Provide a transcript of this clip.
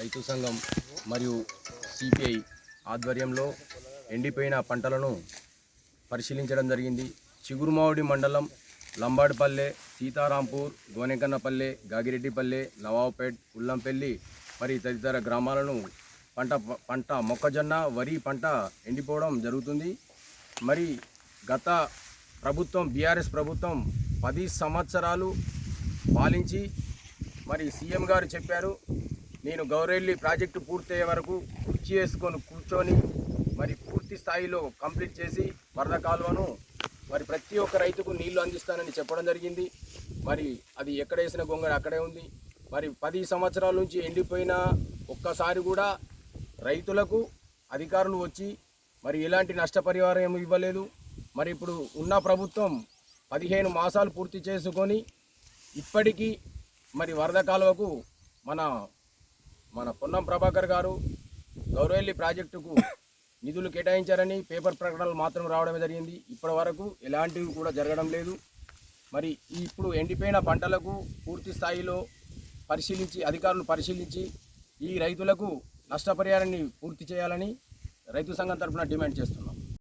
రైతు సంఘం మరియు సిపిఐ ఆధ్వర్యంలో ఎండిపోయిన పంటలను పరిశీలించడం జరిగింది. చిగురుమావుడి మండలం లంబాడిపల్లె సీతారాంపూర్ గోనెకన్నపల్లె గాగిరెడ్డిపల్లె నవాబ్పేట్ ఉల్లంపల్లి మరి తదితర గ్రామాలను పంట పంట మొక్కజొన్న వరి పంట ఎండిపోవడం జరుగుతుంది. మరి గత ప్రభుత్వం బీఆర్ఎస్ ప్రభుత్వం పది సంవత్సరాలు పాలించి మరి సీఎం గారు చెప్పారు నేను గౌరెల్లి ప్రాజెక్టు పూర్తయ్యే వరకు కుర్చీ వేసుకొని కూర్చొని మరి పూర్తి స్థాయిలో కంప్లీట్ చేసి వరద కాలువను మరి ప్రతి ఒక్క రైతుకు నీళ్ళు అందిస్తానని చెప్పడం జరిగింది. మరి అది ఎక్కడ వేసిన గొంగడ అక్కడే ఉంది. మరి పది సంవత్సరాల నుంచి ఎండిపోయిన ఒక్కసారి కూడా రైతులకు అధికారులు వచ్చి మరి ఎలాంటి నష్టపరిహారం ఇవ్వలేదు. మరి ఇప్పుడు ఉన్న ప్రభుత్వం పదిహేను మాసాలు పూర్తి చేసుకొని ఇప్పటికీ మరి వరద కాలువకు మన మన పొన్నం ప్రభాకర్ గారు గౌరవెల్లి ప్రాజెక్టుకు నిధులు కేటాయించారని పేపర్ ప్రకటనలు మాత్రం రావడమే జరిగింది. ఇప్పటి వరకు ఎలాంటివి కూడా జరగడం లేదు. మరి ఇప్పుడు ఎండిపోయిన పంటలకు పూర్తి స్థాయిలో పరిశీలించి అధికారులు పరిశీలించి ఈ రైతులకు నష్టపరిహారాన్ని పూర్తి చేయాలని రైతు సంఘం తరఫున డిమాండ్ చేస్తున్నాం.